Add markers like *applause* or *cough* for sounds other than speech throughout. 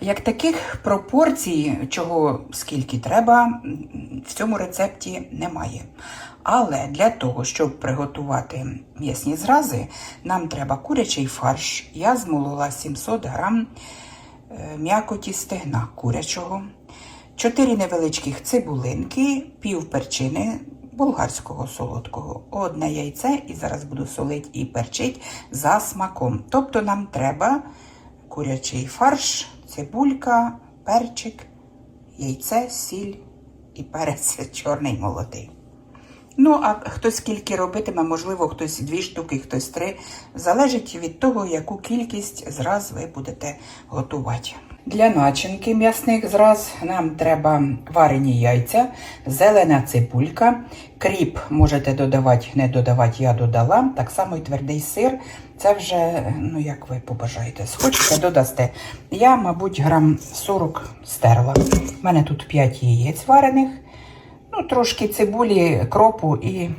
Як таких пропорцій, чого скільки треба, в цьому рецепті немає. Але для того, щоб приготувати м'ясні зрази, нам треба курячий фарш. Я змолола 700 грам е, м'якоті стегна курячого, 4 невеличких цибулинки, пів перчини болгарського солодкого, одне яйце, і зараз буду солити і перчить за смаком. Тобто нам треба курячий фарш, цибулька, перчик, яйце, сіль і перець *laughs* чорний молодий. Ну, а хто скільки робитиме, можливо, хтось дві штуки, хтось три. Залежить від того, яку кількість зраз ви будете готувати. Для начинки м'ясних зраз нам треба варені яйця, зелена цибулька, кріп можете додавати, не додавати, я додала. Так само і твердий сир. Це вже, ну як ви побажаєте, схочете, додасте. Я, мабуть, грам 40 стерла. У мене тут 5 яєць варених. Ну, трошки цибулі, кропу і,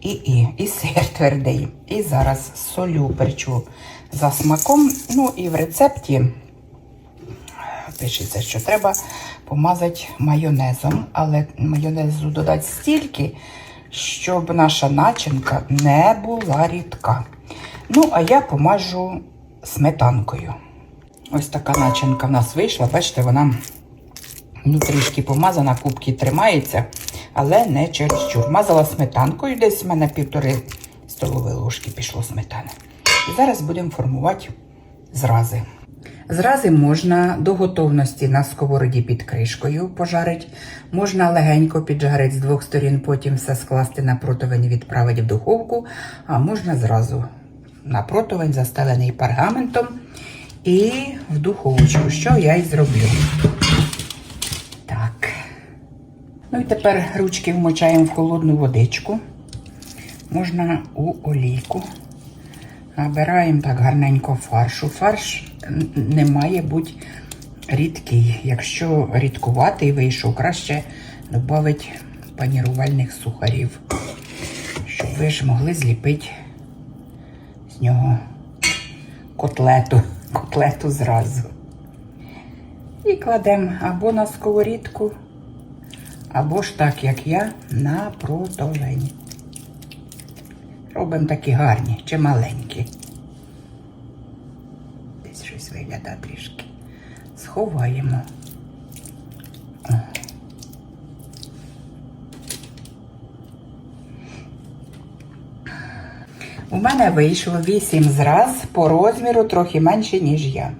і, і, і сир твердий. І зараз солю перчу за смаком. Ну і в рецепті пишеться, що треба помазати майонезом, але майонезу додати стільки, щоб наша начинка не була рідка. Ну, а я помажу сметанкою. Ось така начинка в нас вийшла. Бачите, вона ну, трішки помазана, кубки тримається, але не чересчур. Мазала сметанкою, десь в мене півтори столові ложки пішло сметани. І зараз будемо формувати зрази. Зрази можна до готовності на сковороді під кришкою пожарити, можна легенько піджарити з двох сторін, потім все скласти на противень відправити в духовку, а можна зразу на противень, застелений пергаментом, і в духовочку, що я і зроблю. Так. Ну і тепер ручки вмочаємо в холодну водичку. Можна у олійку. Набираємо так гарненько фаршу. Фарш не має бути рідкий. Якщо рідкуватий вийшов, краще додати панірувальних сухарів, щоб ви ж могли зліпити з нього котлету, котлету зразу. І кладемо або на сковорідку, або ж так, як я, на противень. Робимо такі гарні чи маленькі. Десь щось виглядає трішки. Сховаємо. У мене вийшло 8 зраз по розміру трохи менше, ніж я.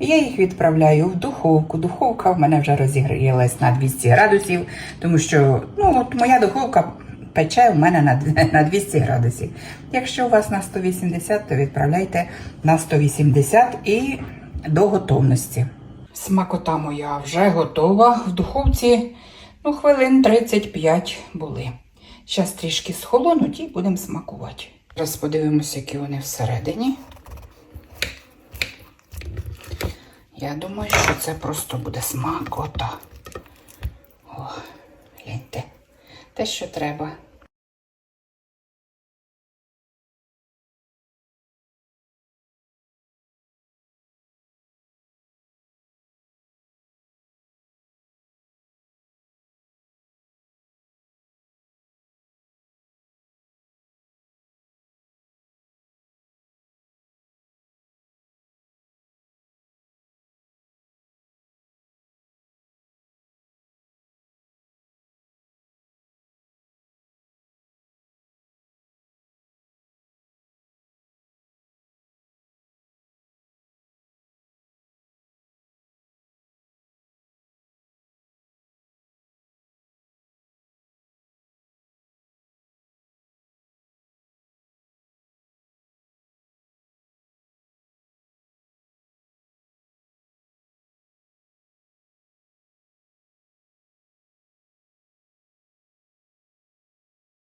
І я їх відправляю в духовку. Духовка в мене вже розігрілась на 200 градусів, тому що ну, от моя духовка пече у мене на, *laughs* на 200 градусів. Якщо у вас на 180, то відправляйте на 180 і до готовності. Смакота моя вже готова. В духовці ну, хвилин 35 були. Зараз трішки схолонуть і будемо смакувати. Зараз подивимося, які вони всередині. Я думаю, що це просто буде смакота. О, гляньте. Те, що треба.